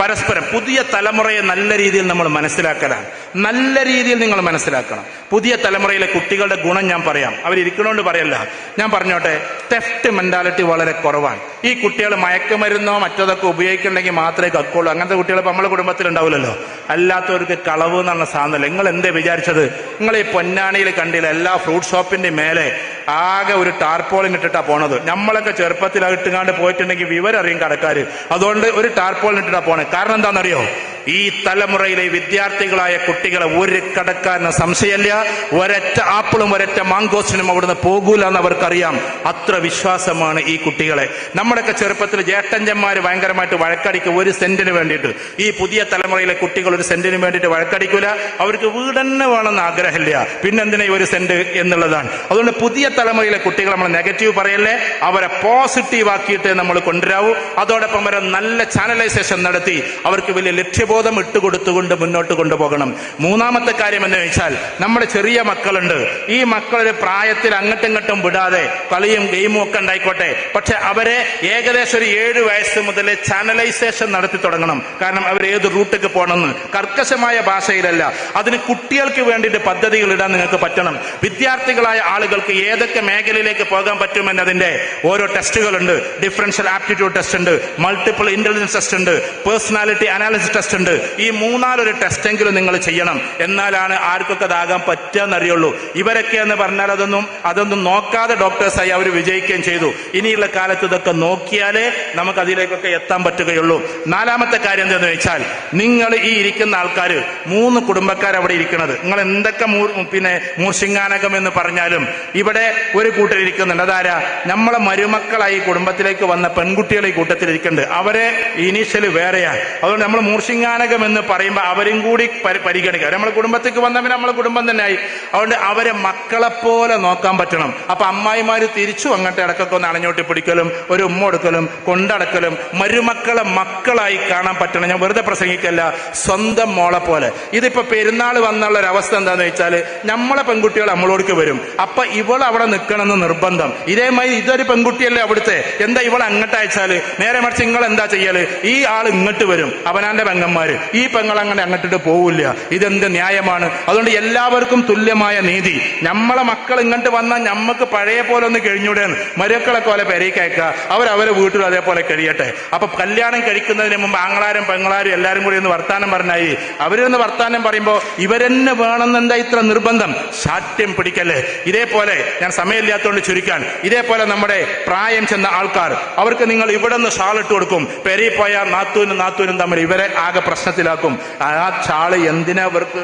പരസ്പരം പുതിയ തലമുറയെ നല്ല രീതിയിൽ നമ്മൾ മനസ്സിലാക്കലാണ്. നല്ല രീതിയിൽ നിങ്ങൾ മനസ്സിലാക്കണം. പുതിയ തലമുറയിലെ കുട്ടികളുടെ ഗുണം ഞാൻ പറയാം. അവരിക്കണോണ്ട് പറയല്ല. ഞാൻ പറഞ്ഞോട്ടെ തെഫ്റ്റ് മെന്റാലിറ്റി വളരെ കുറവാണ്. ഈ കുട്ടികൾ മയക്കുമരുന്നോ മറ്റതൊക്കെ ഉപയോഗിക്കണമെങ്കിൽ മാത്രമേ കക്കുള്ളൂ. അങ്ങനത്തെ കുട്ടികൾ ഇപ്പം നമ്മളെ കുടുംബത്തിൽ ഉണ്ടാവില്ലല്ലോ. അല്ലാത്തവർക്ക് കളവ് എന്നുള്ള സാധനമല്ല. നിങ്ങൾ എന്തേ വിചാരിച്ചത്? നിങ്ങൾ ഈ പൊന്നാണിയിൽ കണ്ടില്ല എല്ലാ ഫ്രൂട്ട് ഷോപ്പിന്റെ മേലെ ആകെ ഒരു ടാർപോളിൻ ഇട്ടിട്ടാ പോണത്. നമ്മളൊക്കെ ചെറുപ്പത്തിൽ ഇട്ടുകാണ്ട് പോയിട്ടുണ്ടെങ്കിൽ വിവരറിയും കടക്കാര്. അതുകൊണ്ട് ഒരു ടാർപോളിൻ ഇട്ടിട്ടാ പോണേ. കാരണം എന്താണെന്നറിയോ? ഈ തലമുറയിലെ വിദ്യാർത്ഥികളായ കുട്ടികളെ ഒരു കടക്കാരന് സംശയമില്ല. ഒരൊറ്റ ആപ്പിളും ഒരൊറ്റ മാങ്കോസിനും അവിടുന്ന് പോകൂല എന്ന് അവർക്കറിയാം അത്ര വിശ്വാസമാണ് ഈ കുട്ടികളെ. നമ്മുടെയൊക്കെ ചെറുപ്പത്തിൽ ജേട്ടഞ്ചന്മാർ ഭയങ്കരമായിട്ട് വഴക്കടിക്കും ഒരു സെന്റിന് വേണ്ടിയിട്ട്. ഈ പുതിയ തലമുറയിലെ കുട്ടികൾ ഒരു സെന്റിന് വേണ്ടിയിട്ട് വഴക്കടിക്കൂല. അവർക്ക് വീടന്നെ വേണമെന്ന് ആഗ്രഹമില്ല. പിന്നെന്തിനാ ഒരു സെന്റ് എന്നുള്ളതാണ്. അതുകൊണ്ട് പുതിയ തലമുറയിലെ കുട്ടികൾ നമ്മൾ നെഗറ്റീവ് പറയല്ലേ? അവരെ പോസിറ്റീവ് ആക്കിയിട്ട് നമ്മൾ കൊണ്ടുവരാവൂ. അതോടൊപ്പം അവരെ നല്ല ചാനലൈസേഷൻ നടത്തി. അവർക്ക് വലിയ ലക്ഷ്യബോധം ഇട്ടുകൊടുത്തുകൊണ്ട് മുന്നോട്ട് കൊണ്ടുപോകണം. മൂന്നാമത്തെ കാര്യം എന്ന് വെച്ചാൽ നമ്മുടെ ചെറിയ മക്കളുണ്ട്. ഈ മക്കളൊരു പ്രായത്തിൽ അങ്ങോട്ടും ഇങ്ങോട്ടും വിടാതെ കളിയും ഗെയിമും ഒക്കെ ഉണ്ടായിക്കോട്ടെ. പക്ഷെ അവരെ ഏകദേശം ഒരു ഏഴ് വയസ്സ് മുതൽ ചാനലൈസേഷൻ നടത്തി തുടങ്ങണം. കാരണം അവർ ഏത് റൂട്ടിലേക്ക് പോകണമെന്ന്. കർക്കശമായ ഭാഷയിലല്ല. അതിന് കുട്ടികൾക്ക് വേണ്ടിയിട്ട് പദ്ധതികൾ ഇടാൻ നിങ്ങൾക്ക് പറ്റണം. വിദ്യാർത്ഥികളായ ആളുകൾക്ക് ഏതൊക്കെ മേഖലയിലേക്ക് പോകാൻ പറ്റുമെന്നതിന്റെ ഓരോ ടെസ്റ്റുകളുണ്ട്. ഡിഫറൻഷ്യൽ ആപ്റ്റിറ്റ്യൂഡ് ടെസ്റ്റ് ഉണ്ട് മൾട്ടിപ്പിൾ ഇന്റലിജൻസ് ടെസ്റ്റ് ഉണ്ട് പേഴ്സണാലിറ്റി അനാലിസിസ് ടെസ്റ്റ് ഈ മൂന്നാലൊരു ടെസ്റ്റെങ്കിലും നിങ്ങൾ ചെയ്യണം. എന്നാലാണ് ആർക്കൊക്കെ അതാകാൻ പറ്റുകയെന്നറിയുള്ളൂ. ഇവരൊക്കെ എന്ന് പറഞ്ഞാൽ അതൊന്നും അതൊന്നും നോക്കാതെ ഡോക്ടേഴ്സായി അവർ വിജയിക്കുകയും ചെയ്തു. ഇനിയുള്ള കാലത്ത് ഇതൊക്കെ നോക്കിയാലേ നമുക്ക് അതിലേക്കൊക്കെ എത്താൻ പറ്റുകയുള്ളൂ. നാലാമത്തെ കാര്യം എന്താണെന്ന് വെച്ചാൽ നിങ്ങൾ ഈ ഇരിക്കുന്ന ആൾക്കാർ മൂന്ന് കുടുംബക്കാർ അവിടെ ഇരിക്കുന്നത് നിങ്ങൾ എന്തൊക്കെ പിന്നെ മൂർശിങ്ങാനകം എന്ന് പറഞ്ഞാലും ഇവിടെ ഒരു കൂട്ടർ ഇരിക്കുന്നുണ്ട്. അതാരാ? നമ്മളെ മരുമക്കളായി കുടുംബത്തിലേക്ക് വന്ന പെൺകുട്ടികൾ ഈ കൂട്ടത്തിൽ ഇരിക്കുന്നുണ്ട് അവരെ ഇനീഷ്യൽ വേറെയാണ് അതുകൊണ്ട് നമ്മൾ മൂർശിങ്ങാനകം എന്ന് പറയുമ്പോൾ അവരും കൂടി പരിഗണിക്കുക. നമ്മളെ കുടുംബത്തേക്ക് വന്നവർ നമ്മളെ കുടുംബം തന്നെയായി. അതുകൊണ്ട് അവരെ മക്കളെ പോലെ നോക്കാൻ പറ്റണം. അപ്പൊ അമ്മായിമാര് തിരിച്ചു അങ്ങോട്ട് ഇടക്കൊക്കെ ഒന്ന് അണഞ്ഞോട്ടി പിടിക്കലും ഒരു ഉമ്മ കൊടുക്കലും കൊണ്ടടക്കലും മരുമക്കളെ മക്കളായി കാണാൻ പറ്റണം. ഞാൻ വെറുതെ പ്രസംഗിക്കല്ല സ്വന്തം മോളെ പോലെ. ഇതിപ്പോ പെരുന്നാൾ വന്നുള്ള ഒരു അവസ്ഥ എന്താന്ന് വെച്ചാൽ നമ്മളെ പെൺകുട്ടികൾ നമ്മളോടക്ക് വരും. അപ്പൊ ഇവൾ അവിടെ നിൽക്കണമെന്ന് നിർബന്ധം. ഇതേമാതിരി ഇതൊരു പെൺകുട്ടിയല്ലേ അവിടുത്തെ? എന്താ ഇവൾ അങ്ങോട്ട് അയച്ചാൽ? നേരെ മറിച്ച് നിങ്ങൾ എന്താ ചെയ്യൽ? ഈ ആൾ ഇങ്ങോട്ട് വരും. അവനാന്റെ പെങ്ങന്മാര് ഈ പെങ്ങൾ അങ്ങനെ അങ്ങോട്ടിട്ട് പോവില്ല. ഇതെന്ത് ന്യായമാണ്? അതുകൊണ്ട് എല്ലാവർക്കും തുല്യമായ നീതി. നമ്മളെ മക്കൾ ഇങ്ങോട്ട് വന്നാൽ നമ്മക്ക് പഴയ പോലെ ഒന്ന് കഴിഞ്ഞൂടെ മരുക്കളൊക്കെ പോലെ പെരേക്കയക്കുക അവരവരെ വീട്ടിൽ അതേപോലെ കഴിയട്ടെ. അപ്പൊ കല്യാണം കഴിക്കുന്നതിന് മുമ്പ് ആങ്ങളാരും പെങ്ങളാരും എല്ലാരും കൂടി ഒന്ന് വർത്താനം പറഞ്ഞായി. അവരൊന്ന് വർത്താനം പറയുമ്പോൾ ഇവരെന്നെ വേണമെന്നെന്താ ഇത്ര നിർബന്ധം? ശാഠ്യം പിടിക്കല്ലേ ഇതേപോലെ ഞാൻ സമയമില്ലാത്തതുകൊണ്ട് ചുരുക്കാൻ. ഇതേപോലെ നമ്മുടെ പ്രായം ചെന്ന ആൾക്കാർ അവർക്ക് നിങ്ങൾ ഇവിടെ നിന്ന് ഷാൾ ഇട്ട് കൊടുക്കും. പെരി പോയ നാത്തൂനും നാത്തൂനും തമ്മിൽ ഇവരെ ആകെ പ്രശ്നത്തിലാക്കും. ആ ചാൾ എന്തിനാ അവർക്ക്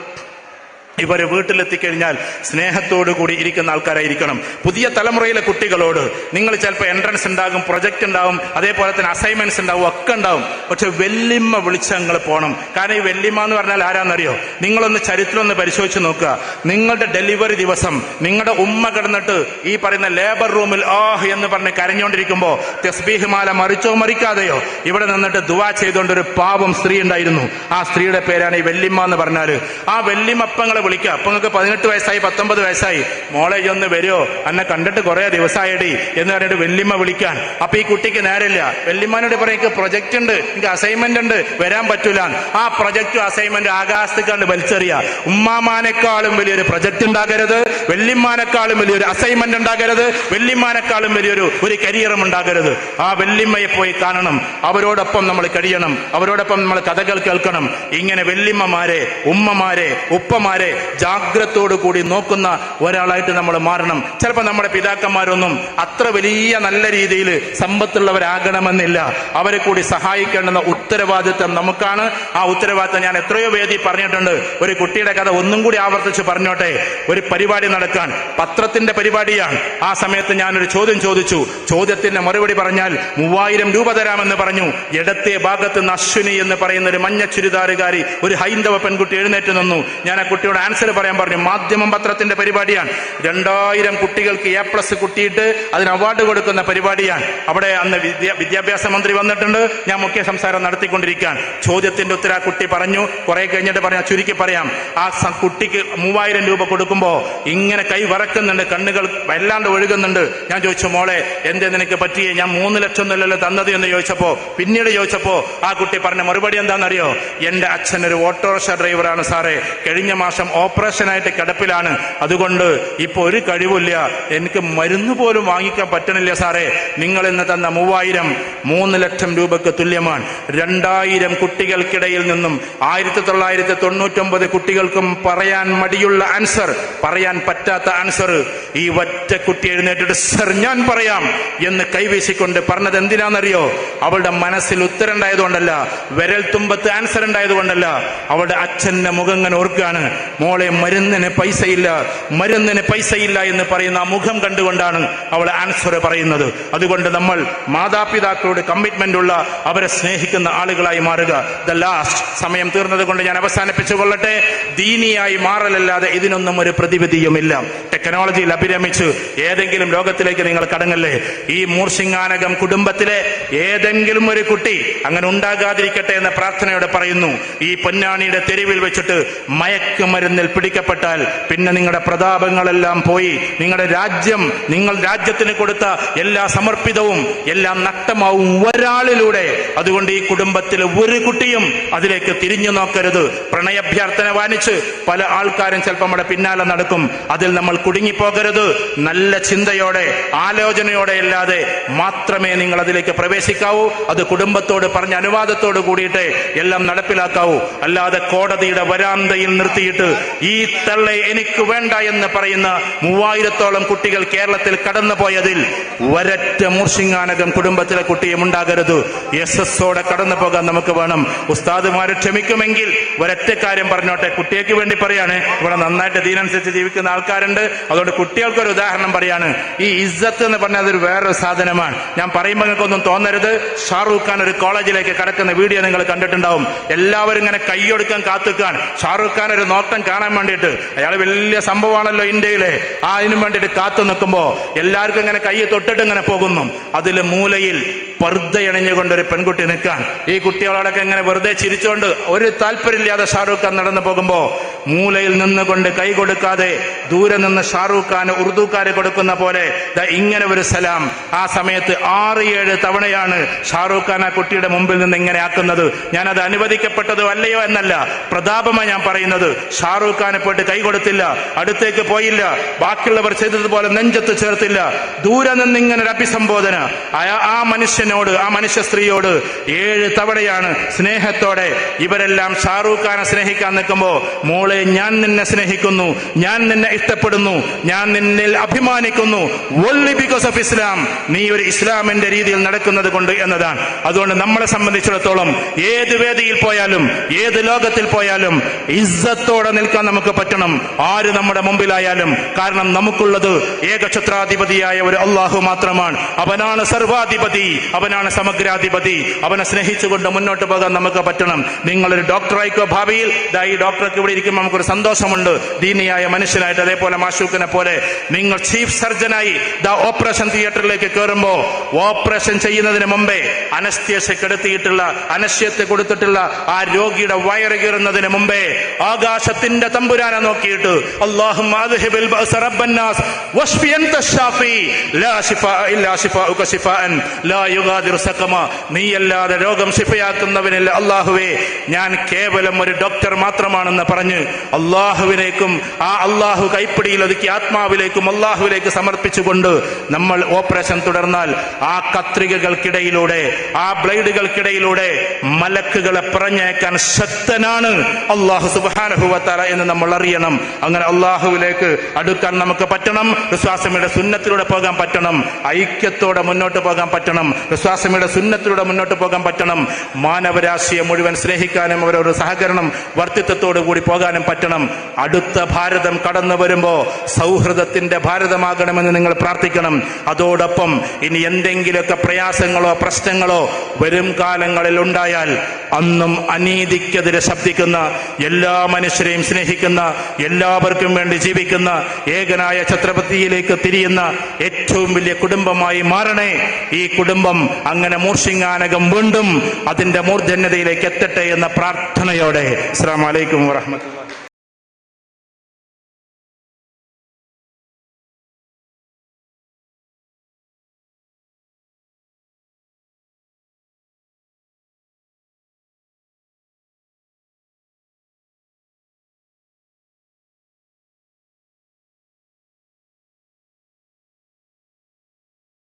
ഇവർ വീട്ടിലെത്തിക്കഴിഞ്ഞാൽ സ്നേഹത്തോടു കൂടി ഇരിക്കുന്ന ആൾക്കാരായിരിക്കണം. പുതിയ തലമുറയിലെ കുട്ടികളോട് നിങ്ങൾ ചിലപ്പോൾ എൻട്രൻസ് ഉണ്ടാകും പ്രൊജക്ട് ഉണ്ടാവും അതേപോലെ തന്നെ അസൈൻമെന്റ്സ് ഉണ്ടാവും ഒക്കെ ഉണ്ടാവും. പക്ഷെ വെല്ലിമ്മ വിളിച്ച് നിങ്ങൾ പോകണം കാരണം ഈ വെല്ലിമ്മ എന്ന് പറഞ്ഞാൽ ആരാന്നറിയോ? നിങ്ങളൊന്ന് ചരിത്രം ഒന്ന് പരിശോധിച്ച് നോക്കുക. നിങ്ങളുടെ ഡെലിവറി ദിവസം നിങ്ങളുടെ ഉമ്മ കിടന്നിട്ട് ഈ പറയുന്ന ലേബർ റൂമിൽ ആഹ് എന്ന് പറഞ്ഞ് കരഞ്ഞുകൊണ്ടിരിക്കുമ്പോൾ തെസ്ബീഹ് മാല മറിച്ചോ മറിക്കാതെയോ ഇവിടെ നിന്നിട്ട് ദുവാ ചെയ്തുകൊണ്ട് ഒരു പാവം സ്ത്രീ ഉണ്ടായിരുന്നു. ആ സ്ത്രീയുടെ പേരാണ് ഈ വെല്ലിമ്മ എന്ന് പറഞ്ഞാൽ. ആ വെല്ലിമപ്പങ്ങളെ വിളിക്കുക. അപ്പൊ നിങ്ങൾക്ക് പതിനെട്ട് വയസ്സായി പത്തൊമ്പത് വയസ്സായി. മോളെ ഒന്ന് വരുമോ എന്നെ കണ്ടിട്ട് കുറെ ദിവസമായിടി എന്ന് പറഞ്ഞിട്ട് വെല്ലിമ്മ വിളിക്കാൻ. അപ്പൊ ഈ കുട്ടിക്ക് നേരമില്ല. വെല്ലിമ്മാനോട് പറയും എനിക്ക് പ്രൊജക്ട് ഉണ്ട്. എനിക്ക് അസൈൻമെന്റ് ഉണ്ട്. വരാൻ പറ്റൂല ആ പ്രൊജക്റ്റും അസൈൻമെന്റ് ആകാശത്ത് കണ്ട് വലിച്ചെറിയ ഉമ്മാമാനേക്കാളും വലിയൊരു പ്രൊജക്ട് ഉണ്ടാകരുത്. വെല്ലിമ്മാനേക്കാളും വലിയൊരു അസൈൻമെന്റ് ഉണ്ടാകരുത്. വെല്ലിമ്മാനേക്കാളും വലിയൊരു ഒരു കരിയറും ഉണ്ടാകരുത്. ആ വെല്ലിമ്മയെ പോയി കാണണം. അവരോടൊപ്പം നമ്മൾ കഴിയണം. അവരോടൊപ്പം നമ്മൾ കഥകൾ കേൾക്കണം. ഇങ്ങനെ വെല്ലിമ്മമാരെ ഉമ്മമാരെ ഉപ്പമാരെ ജാഗ്രതയോടു കൂടി നോക്കുന്ന ഒരാളായിട്ട് നമ്മൾ മാറണം. ചിലപ്പോൾ നമ്മുടെ പിതാക്കന്മാരൊന്നും അത്ര വലിയ നല്ല രീതിയിൽ സമ്പത്തുള്ളവരാകണമെന്നില്ല. അവരെ കൂടി സഹായിക്കേണ്ടുന്ന ഉത്തരവാദിത്വം നമുക്കാണ്. ആ ഉത്തരവാദിത്വം ഞാൻ എത്രയോ വേദി പറഞ്ഞിട്ടുണ്ട്. ഒരു കുട്ടിയുടെ കഥ ഒന്നും കൂടി ആവർത്തിച്ച് പറഞ്ഞോട്ടെ. ഒരു പരിപാടി നടക്കാൻ പത്രത്തിന്റെ പരിപാടിയാണ്. ആ സമയത്ത് ഞാനൊരു ചോദ്യം ചോദിച്ചു. ചോദ്യത്തിന്റെ മറുപടി പറഞ്ഞാൽ മൂവായിരം രൂപ തരാമെന്ന് പറഞ്ഞു. ഇടത്തെ ഭാഗത്ത് നിന്ന് അശ്വിനി എന്ന് പറയുന്ന ഒരു മഞ്ഞ ചുരിദാറുകാരി ഒരു ഹൈന്ദവ പെൺകുട്ടി എഴുന്നേറ്റ് നിന്നു. ഞാൻ ആ കുട്ടിയോട് ആൻസർ പറയാൻ പറഞ്ഞു. മാധ്യമം പത്രത്തിന്റെ പരിപാടിയാണ്. രണ്ടായിരം കുട്ടികൾക്ക് എ പ്ലസ് കുട്ടിയിട്ട് അതിന് അവാർഡ് കൊടുക്കുന്ന പരിപാടിയാണ്. അവിടെ അന്ന് വിദ്യാഭ്യാസ മന്ത്രി വന്നിട്ടുണ്ട്. ഞാൻ മുഖ്യ സംസാരം നടത്തിക്കൊണ്ടിരിക്കുകയാണ്. ചോദ്യത്തിന്റെ ഉത്തര കുട്ടി പറഞ്ഞു. കുറെ കഴിഞ്ഞിട്ട് പറഞ്ഞു ചുരുക്കി പറയാം. ആ കുട്ടിക്ക് മൂവായിരം രൂപ കൊടുക്കുമ്പോ ഇങ്ങനെ കൈ വറക്കുന്നുണ്ട് കണ്ണുകൾ വല്ലാണ്ട് ഒഴുകുന്നുണ്ട്. ഞാൻ ചോദിച്ചു മോളെ എന്തേ നിനക്ക് പറ്റിയേ? ഞാൻ മൂന്ന് ലക്ഷം ഒന്നുമല്ലല്ലോ തന്നത് എന്ന് ചോദിച്ചപ്പോ പിന്നീട് ചോദിച്ചപ്പോ ആ കുട്ടി പറഞ്ഞ മറുപടി എന്താണെന്നറിയോ? എന്റെ അച്ഛൻ ഒരു ഓട്ടോറിക്ഷ ഡ്രൈവറാണ് സാറേ. കഴിഞ്ഞ മാസം ഓപ്പറേഷനായിട്ട് കിടപ്പിലാണ്. അതുകൊണ്ട് ഇപ്പൊ ഒരു കഴിവില്ല എനിക്ക് മരുന്ന് പോലും വാങ്ങിക്കാൻ പറ്റണില്ല സാറേ. നിങ്ങൾ ഇന്ന് തന്ന മൂവായിരം മൂന്ന് ലക്ഷം രൂപക്ക് തുല്യമാണ്. രണ്ടായിരം കുട്ടികൾക്കിടയിൽ നിന്നും ആയിരത്തി തൊള്ളായിരത്തി തൊണ്ണൂറ്റൊമ്പത് കുട്ടികൾക്കും പറയാൻ മടിയുള്ള ആൻസർ പറയാൻ പറ്റാത്ത ആൻസർ ഈ ഒറ്റ കുട്ടി എഴുന്നേറ്റിട്ട് സർ ഞാൻ പറയാം എന്ന് കൈവീശിക്കൊണ്ട് പറഞ്ഞത് എന്തിനാണെന്നറിയോ? അവളുടെ മനസ്സിൽ ഉത്തരം ഉണ്ടായതുകൊണ്ടല്ല വിരൽ തുമ്പത്ത് ആൻസർ ഉണ്ടായതുകൊണ്ടല്ല. അവളുടെ അച്ഛന്റെ മുഖം ഓർക്കുകയാണ്. മോളെ മരുന്നിന് പൈസയില്ല മരുന്നിന് പൈസയില്ല എന്ന് പറയുന്ന ആ മുഖം കണ്ടുകൊണ്ടാണ് അവൾ ആൻസർ പറയുന്നത്. അതുകൊണ്ട് നമ്മൾ മാതാപിതാക്കളോട് കമ്മിറ്റ്മെന്റ് ഉള്ള അവരെ സ്നേഹിക്കുന്ന ആളുകളായി മാറുക. ദ ലാസ്റ്റ് സമയം തീർന്നത് കൊണ്ട് ഞാൻ അവസാനിപ്പിച്ചു കൊള്ളട്ടെ. ദീനിയായി മാറലല്ലാതെ ഇതിനൊന്നും ഒരു പ്രതിവിധിയുമില്ല. ടെക്നോളജിയിൽ അഭിരമിച്ച് ഏതെങ്കിലും ലോകത്തിലേക്ക് നിങ്ങൾ കടങ്ങല്ലേ? ഈ മൂർശിങ്ങാനകം കുടുംബത്തിലെ ഏതെങ്കിലും ഒരു കുട്ടി അങ്ങനെ ഉണ്ടാകാതിരിക്കട്ടെ എന്ന പ്രാർത്ഥനയോടെ പറയുന്നു. ഈ പൊന്നാണിയുടെ തെരുവിൽ വെച്ചിട്ട് മയക്കുമരുന്നിൽ പിടിക്കപ്പെട്ടാൽ പിന്നെ നിങ്ങളുടെ പ്രതാപങ്ങളെല്ലാം പോയി നിങ്ങളുടെ രാജ്യം നിങ്ങൾ രാജ്യത്തിന് കൊടുത്ത എല്ലാ സമർപ്പിതവും എല്ലാം നഷ്ടമാവും ഒരാളിലൂടെ. അതുകൊണ്ട് ഈ കുടുംബത്തിൽ ഒരു കുട്ടിയും അതിലേക്ക് തിരിഞ്ഞു നോക്കരുത്. പ്രണയഭ്യർത്ഥന വാനിച്ച് പല ആൾക്കാരും ചിലപ്പോൾ നമ്മുടെ പിന്നാലെ നടക്കും. അതിൽ നമ്മൾ കുടുങ്ങിപ്പോകരുത്. നല്ല ചിന്തയോടെ ആലോചനയോടെ അല്ലാതെ മാത്രമേ നിങ്ങൾ അതിലേക്ക് പ്രവേശിക്കാവൂ. അത് കുടുംബത്തോട് പറഞ്ഞ അനുവാദത്തോട് കൂടിയിട്ട് എല്ലാം നടപ്പിലാക്കാവൂ. അല്ലാതെ കോടതിയുടെ വരാന്തയിൽ നിർത്തിയിട്ട് ഈ തള്ളെ എനിക്ക് വേണ്ട എന്ന് പറയുന്ന മൂവായിരത്തോളം കുട്ടികൾ കേരളത്തിൽ കടന്നുപോയതിൽ ഒരറ്റ മൂർഷിങ്ങാനകം കുടുംബത്തിലെ കുട്ടിയും ഉണ്ടാകരുത്. എസോടെ കടന്നു പോകാൻ നമുക്ക് വേണം. ഉസ്താദുമാര് ക്ഷമിക്കുമെങ്കിൽ ഒരൊറ്റ കാര്യം പറഞ്ഞോട്ടെ. കുട്ടികൾക്ക് വേണ്ടി പറയാണ്. ഇവിടെ നന്നായിട്ട് ദീനനുസരിച്ച് ജീവിക്കുന്ന ആൾക്കാരുണ്ട്. അതുകൊണ്ട് കുട്ടികൾക്ക് ഒരു ഉദാഹരണം പറയാണ്. ഈ ഇസ്സത്ത് എന്ന് പറഞ്ഞാൽ അതൊരു വേറൊരു സാധനമാണ്. ഞാൻ പറയുമ്പോൾ നിങ്ങൾക്കൊന്നും തോന്നരുത്. ഷാറൂഖ് ഖാൻ ഒരു കോളേജിലേക്ക് കടക്കുന്ന വീഡിയോ നിങ്ങൾ കണ്ടിട്ടുണ്ടാവും. എല്ലാവരും ഇങ്ങനെ കൈയൊടുക്കാൻ കാത്തുക്കാൻ. ഷാറൂഖ് ഖാൻ ഒരു നോട്ടം കാണാൻ വേണ്ടിയിട്ട്. അയാൾ വലിയ സംഭവമാണല്ലോ ഇന്ത്യയിലെ. ആ അതിനു വേണ്ടിയിട്ട് കാത്തു നിൽക്കുമ്പോ എല്ലാവർക്കും ഇങ്ങനെ കൈ തൊട്ടിട്ട് ഇങ്ങനെ പോകുന്നു. അതിൽ മൂലയിൽ പർദ്ദയണിഞ്ഞുകൊണ്ട് ഒരു പെൺകുട്ടി നിൽക്കാൻ. ഈ കുട്ടികളോടൊക്കെ ഇങ്ങനെ വെറുതെ ചിരിച്ചുകൊണ്ട് ഒരു താല്പര്യമില്ലാതെ ഷാറൂഖ് ഖാൻ നടന്നു പോകുമ്പോ മൂലയിൽ നിന്നുകൊണ്ട് കൈ കൊടുക്കാതെ ദൂരെ നിന്ന് ഷാറൂഖ് ഖാൻ ഉറുദുക്കാര് കൊടുക്കുന്ന പോലെ ഇങ്ങനെ ഒരു സലാം. ആ സമയത്ത് ആറ് ഏഴ് തവണയാണ് ഷാറൂഖ് ഖാൻ ആ കുട്ടിയുടെ മുമ്പിൽ നിന്ന് ഇങ്ങനെ ആക്കുന്നത്. ഞാൻ അത് അനുവദിക്കപ്പെട്ടതോ അല്ലയോ എന്നല്ല. പ്രതാപമാണ് ഞാൻ പറയുന്നത് ഷാറൂഖ് ഖാനെ പോയിട്ട് കൈ കൊടുത്തില്ല. അടുത്തേക്ക് പോയില്ല. ബാക്കിയുള്ളവർ ചെയ്തതുപോലെ നെഞ്ചത്ത് ചേർത്തില്ല. ദൂരെ നിന്ന് ഇങ്ങനെ ഒരു അഭിസംബോധന. ആ- ആ മനുഷ്യനോട് ആ മനുഷ്യ സ്ത്രീയോട് ഏഴ് തവണയാണ് സ്നേഹത്തോടെ ഇവരെല്ലാം ഷാറൂഖ് ഖാനെ സ്നേഹിക്കാൻ നിൽക്കുമ്പോൾ മോളെ ഞാൻ നിന്നെ സ്നേഹിക്കുന്നു ഞാൻ നിന്നെ ഇഷ്ടപ്പെടുന്നു ഞാൻ നിന്നിൽ അഭിമാനിക്കുന്നു. only ബിക്കോസ് ഓഫ് ഇസ്ലാം നീ ഒരു ഇസ്ലാമിന്റെ രീതിയിൽ നടക്കുന്നത് കൊണ്ട് എന്നതാണ്. അതുകൊണ്ട് നമ്മളെ സംബന്ധിച്ചിടത്തോളം ഏത് വേദിയിൽ പോയാലും ഏത് ലോകത്തിൽ പോയാലും ഇസ്സത്തോടെ നിൽക്കാൻ നമുക്ക് പറ്റണം. ആര് നമ്മുടെ മുമ്പിലായാലും. കാരണം നമുക്കുള്ളത് ഏകക്ഷത്രാധിപതിയായ ഒരു അള്ളാഹു മാത്രമാണ്. അവനാണ് സർവാധിപതി. അവനാണ് സമഗ്രാധിപതി അവനെ സ്നേഹിച്ചുകൊണ്ട് മുന്നോട്ട് പോകാൻ നമുക്ക് പറ്റണം നിങ്ങളൊരു ഡോക്ടറായിക്കോ ഭാവിയിൽ ദാ ഈ ഡോക്ടർക്ക് ഇവിടെ ഇരിക്കുമ്പോൾ നമുക്കൊരു സന്തോഷമുണ്ട് ദീനിയായ മനുഷ്യനായിട്ട് അതേപോലെ മാഷൂക്കിനെ പോലെ നിങ്ങൾ ചീഫ് സർജനായി ദാ ഓപ്പറേഷൻ തിയേറ്ററിലേക്ക് കയറുമ്പോ ഓപ്പറേഷൻ ചെയ്യുന്നതിന് മുമ്പേ അനസ്തേഷ്യ കെടുത്തിയിട്ടുള്ള അനശ്യത്തെ കൊടുത്തിട്ടുള്ള ആ രോഗിയുടെ വയറ് കീറുന്നതിന് മുമ്പേ ആകാശത്തിന്റെ തമ്പുരാനെ നോക്കിയിട്ട് അള്ളാഹും لا شفاء إلا شفاؤك شفاء لا يغادر യുഗാദിർ സഖമ നീയല്ലാതെ രോഗം ശിഫയാക്കുന്നവനില്ല. അള്ളാഹുവേ ഞാൻ കേവലം ഒരു ഡോക്ടർ മാത്രമാണെന്ന് പറഞ്ഞ് അള്ളാഹുവിനേക്കും ആ അള്ളാഹു കൈപ്പിടിയിൽ ഒതുക്കി ആത്മാവിലേക്കും അള്ളാഹുവിലേക്ക് സമർപ്പിച്ചുകൊണ്ട് നമ്മൾ ഓപ്പറേഷൻ തുടർന്നാൽ ആ കത്രികകൾക്കിടയിലൂടെ ആ ബ്ലേഡുകൾക്കിടയിലൂടെ മലക്കുകളെ പറഞ്ഞേക്കാൻ ശക്തനാണ് അള്ളാഹു സുബാനഹുവത്തല എന്ന് നമ്മൾ അറിയണം. അങ്ങനെ അള്ളാഹുവിലേക്ക് അടുക്കാൻ നമുക്ക് പറ്റണം വിശ്വാസമിയുടെ സുന്നത്തിലൂടെ പോകാൻ പറ്റണം ഐക്യത്തോടെ മുന്നോട്ട് പോകാൻ പറ്റണം. വിശ്വാസമിയുടെ സുന്നത്തിലൂടെ മുന്നോട്ട് പോകാൻ പറ്റണം. മാനവരാശിയെ മുഴുവൻ സ്നേഹിക്കാനും അവരോട് സഹകരണം വർത്തിത്വത്തോടു കൂടി പോകാനും പറ്റണം. അടുത്ത ഭാരതം കടന്നു വരുമ്പോൾ സൗഹൃദത്തിന്റെ ഭാരതമാകണമെന്ന് നിങ്ങൾ പ്രാർത്ഥിക്കണം. അതോടൊപ്പം ഇനി എന്തെങ്കിലുമൊക്കെ പ്രയാസങ്ങളോ പ്രശ്നങ്ങളോ വരും കാലങ്ങളിൽ ഉണ്ടായാൽ അന്നും അനീതിക്കെതിരെ ശബ്ദിക്കുന്ന എല്ലാ മനുഷ്യരെയും സ്നേഹിക്കുന്ന എല്ലാവർക്കും വേണ്ടി ജീവിക്കുന്ന ഏകനായ ഛത്രപതിയിലേക്ക് തിരിയുന്ന ഏറ്റവും വലിയ കുടുംബമായി മാറണേ. ഈ കുടുംബം അങ്ങനെ മൂർഷിങ്ങാനകം വീണ്ടും അതിന്റെ മൂർധന്യതയിലേക്ക് എത്തട്ടെ എന്ന പ്രാർത്ഥനയോടെ. അസ്സാം വലൈക്കും വാഹമത്തുള്ള